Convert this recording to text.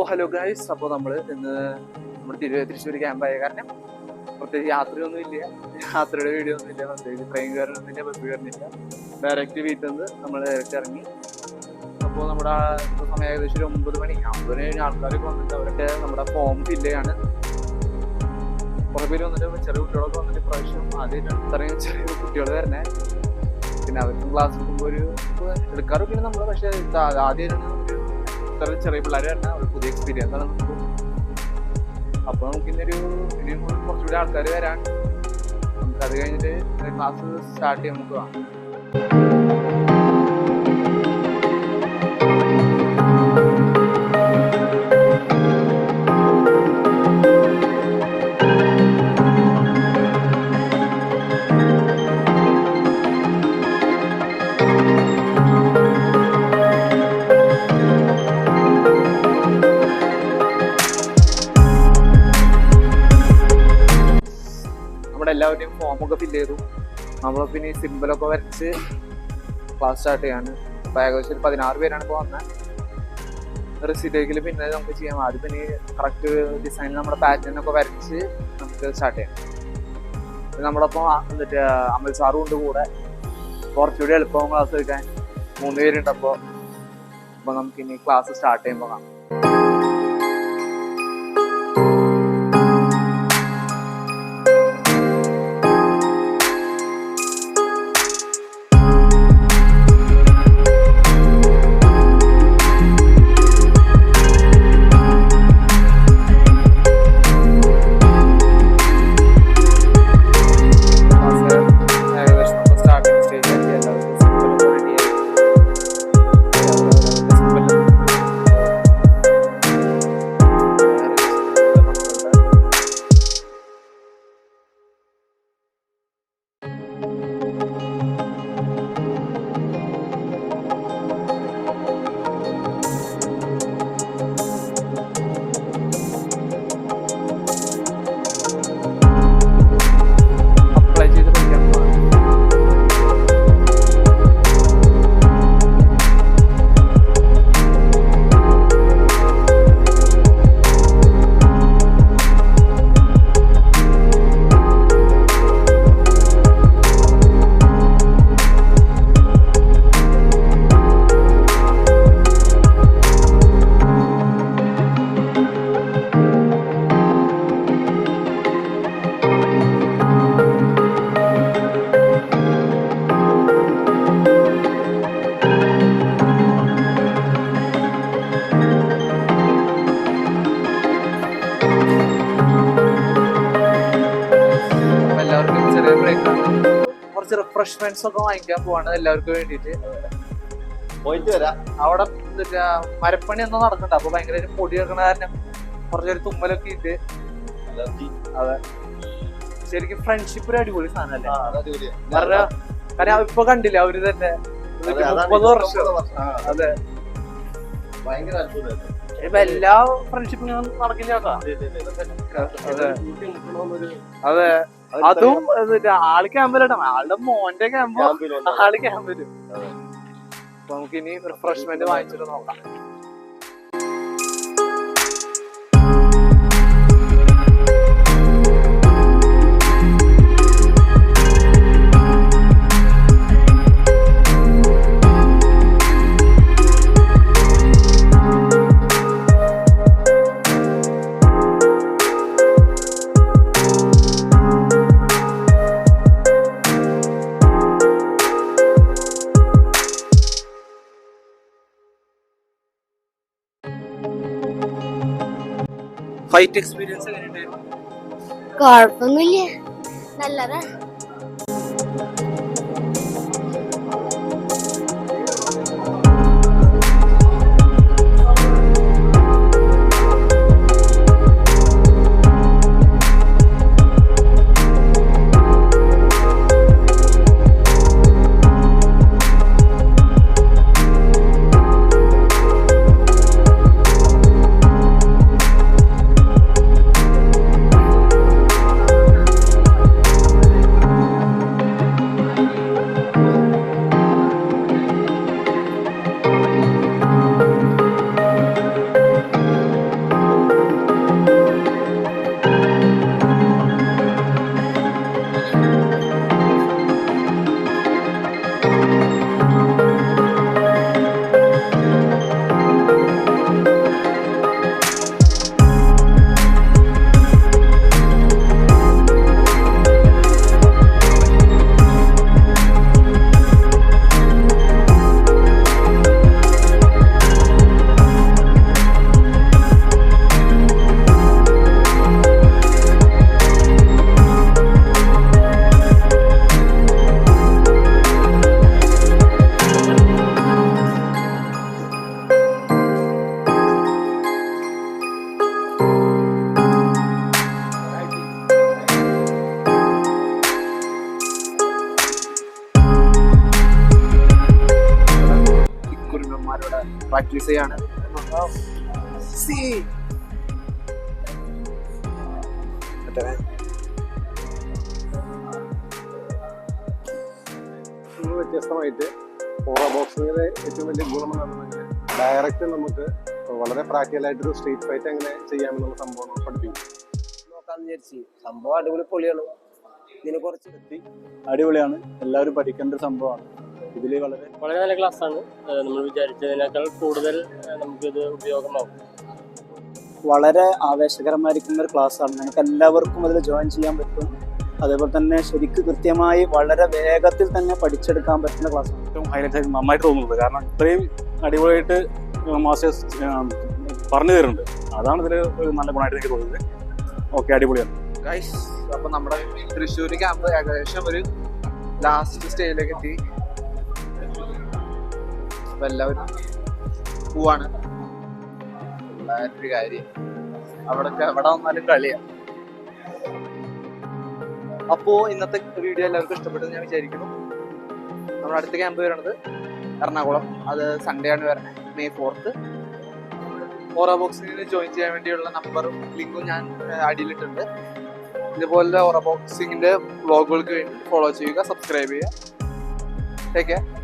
അപ്പോൾ hello guys അപ്പോൾ നമ്മൾ ഇന്ന് നമ്മുടെ തിരു തൃശ്ശൂർ ക്യാമ്പായ കാരണം പ്രത്യേകിച്ച് യാത്രയൊന്നും ഇല്ല. യാത്രയുടെ വീഡിയോ ഒന്നും ഇല്ല പ്രത്യേകിച്ച് ട്രെയിൻ കയറണമെന്നില്ല ബസ് കയറുന്നില്ല ഡയറക്റ്റ് വീട്ടിൽ നിന്ന് നമ്മൾ ഡയറക്റ്റ് ഇറങ്ങി. അപ്പോൾ നമ്മുടെ സമയം ഏകദേശം ഒരു ഒമ്പത് മണി. ഒമ്പത് മണി കഴിഞ്ഞ ആൾക്കാരൊക്കെ വന്നിട്ട് അവരൊക്കെ നമ്മുടെ ഫോം ഫില്ല് ചെയ്യാണ്. കുറേ പേര് വന്നിട്ട് ചെറിയ കുട്ടികളൊക്കെ വന്നിട്ട് പ്രാവശ്യം ആദ്യമായിട്ടാണ് ഇത്രയും ചെറിയ കുട്ടികൾ വരണേ പിന്നെ അവർക്കും ക്ലാസ് എടുക്കുമ്പോൾ ഒരു എടുക്കാറൊക്കെ നമ്മൾ പക്ഷേ ആദ്യമായിട്ടാണ് ഒരു ഇത്ര ചെറിയ പിള്ളേർ തന്നെ ഒരു പുതിയ എക്സ്പീരിയൻസ് ആണ്. അപ്പോൾ നമുക്ക് ഇന്നൊരു ഇനിയും കുറച്ചുകൂടി ആൾക്കാർ വരാൻ. നമുക്ക് അത് കഴിഞ്ഞിട്ട് ക്ലാസ് സ്റ്റാർട്ട് ചെയ്യാൻ നമുക്ക് കാണാം എല്ലാവരുടെയും ഫോമൊക്കെ ഫില്ല് ചെയ്തു. നമ്മൾ പിന്നെ ഈ സിമ്പിളൊക്കെ വരച്ച് ക്ലാസ് സ്റ്റാർട്ട് ചെയ്യാണ്. അപ്പോൾ ഏകദേശം ഒരു പതിനാറ് പേരാണ് ഇപ്പോൾ വന്നത് റെസിഡേക്കിൽ പിന്നെ നമുക്ക് ചെയ്യാം ആദ്യം പിന്നെ കറക്റ്റ് ഡിസൈൻ നമ്മുടെ പാറ്റേൺ ഒക്കെ വരച്ച് നമുക്ക് സ്റ്റാർട്ട് ചെയ്യാം. നമ്മളപ്പോൾ എന്നിട്ട് അമൽ സാറും ഉണ്ട് കൂടെ. കുറച്ചുകൂടി എളുപ്പം ക്ലാസ് എടുക്കാൻ. മൂന്ന് പേരുണ്ട് അപ്പോൾ അപ്പോൾ നമുക്ക് ഇനി ക്ലാസ് സ്റ്റാർട്ട് ചെയ്യുമ്പോൾ കാണാം. കുറച്ച് റിഫ്രഷ്മെന്റ്സ് ഒക്കെ വാങ്ങിക്കാൻ പോവാണ് എല്ലാവർക്കും വേണ്ടിയിട്ട്. പോയിട്ട് വരാം. അവിടെ മരപ്പണി എന്തോ നടക്കണ്ട അപ്പൊ ഭയങ്കര പൊടി വെക്കണ കാരണം കുറച്ചൊരു തുമ്മലൊക്കെ ഇട്ട്. അതെ. ശരിക്കും ഫ്രണ്ട്ഷിപ്പ് ഒരു അടിപൊളി സാധനമല്ലേ. കാരണം ഇപ്പൊ കണ്ടില്ല അവർ തന്നെ. മുപ്പത് വർഷം. അതെ. ഭയങ്കര അത്ഭുതമായിരുന്നു. ഇപ്പൊ എല്ലാ ഫ്രണ്ട്ഷിപ്പും നടക്കില്ല അതെ, അതെ, ആൾ ക്യാമ്പിലട്ടോ ആളുടെ മോന്റെ ക്യാമ്പ്. ആൾ ക്യാമ്പിലും അപ്പൊ നമുക്ക് ഇനി റിഫ്രഷ്മെന്റ് വാങ്ങിച്ചിട്ട് നോക്കാം. ഫൈറ്റ് എക്സ്പീരിയൻസ് എങ്ങനെയുണ്ടായിരുന്നു? കുഴപ്പമൊന്നുമില്ല നല്ലതാ. പ്രാക്ടീസ് ചെയ്യാണ് വ്യത്യസ്തമായിട്ട് ഓറ ബോക്സിങ്ങിലെ ഏറ്റവും വലിയ ഗുണം എന്ന് പറഞ്ഞാൽ ഡയറക്റ്റ് നമുക്ക് വളരെ പ്രാക്ടിക്കലായിട്ടൊരു സ്ട്രീറ്റ് ഫൈറ്റ് എങ്ങനെ ചെയ്യാമെന്നുള്ള സംഭവം പഠിപ്പിക്കും. നോക്കാന്ന് വിചാരിച്ചു. സംഭവം അടിപൊളി പൊളിയാണ്. ഇതിനെ കുറച്ച് അടിപൊളിയാണ്. എല്ലാവരും പഠിക്കേണ്ട ഒരു സംഭവമാണ്. ഇതിൽ വളരെ വളരെ നല്ല ആണ് നമ്മൾ വിചാരിച്ചതിനേക്കാൾ കൂടുതൽ നമുക്കിത് ഉപയോഗമാവും. വളരെ ആവേശകരമായിരിക്കുന്ന ഒരു ആണ് നമുക്ക് എല്ലാവർക്കും അതിൽ ജോയിൻ ചെയ്യാൻ പറ്റും. അതേപോലെ തന്നെ ശരിക്ക് കൃത്യമായി വളരെ വേഗത്തിൽ തന്നെ പഠിച്ചെടുക്കാൻ പറ്റുന്ന ക്ലാസ് ഏറ്റവും ഹൈലൈറ്റ് ആയിട്ട് നന്നായിട്ട് തോന്നുന്നത്. കാരണം ഇത്രയും അടിപൊളിയായിട്ട് മാസ്റ്റേഴ്സ് പറഞ്ഞു തരുന്നുണ്ട്. അതാണ് ഇതിൽ ഒരു നല്ല ഗുണമായിട്ട് എനിക്ക് തോന്നുന്നത്. ഓക്കെ അടിപൊളിയാണ്. ഗൈസ് അപ്പൊ നമ്മുടെ തൃശ്ശൂർ ക്യാമ്പ് ഏകദേശം ഒരു ലാസ്റ്റ് സ്റ്റേജിലേക്ക് എത്തി. അപ്പൊ എല്ലാവരും പോവാണ്. ഒരു കാര്യം. അവിടെ എവിടെ വന്നാലും കളിയാ. അപ്പോ ഇന്നത്തെ വീഡിയോ എല്ലാവർക്കും ഇഷ്ടപ്പെട്ടെന്ന് ഞാൻ വിചാരിക്കുന്നു. നമ്മുടെ അടുത്ത ക്യാമ്പ് വരുന്നത് എറണാകുളം. അത് സൺഡേ ആണ് വരുന്നത്. മെയ് ഫോർത്ത് ഓറ ബോക്സിങ്ങിന് ജോയിൻ ചെയ്യാൻ വേണ്ടിയുള്ള നമ്പറും ലിങ്കും ഞാൻ അടിയിലിട്ടുണ്ട്. ഇതുപോലെ ഓറ ബോക്സിങ്ങിന്റെ വ്ളോഗുകൾക്ക് വേണ്ടി ഫോളോ ചെയ്യുക സബ്സ്ക്രൈബ് ചെയ്യുക. Take care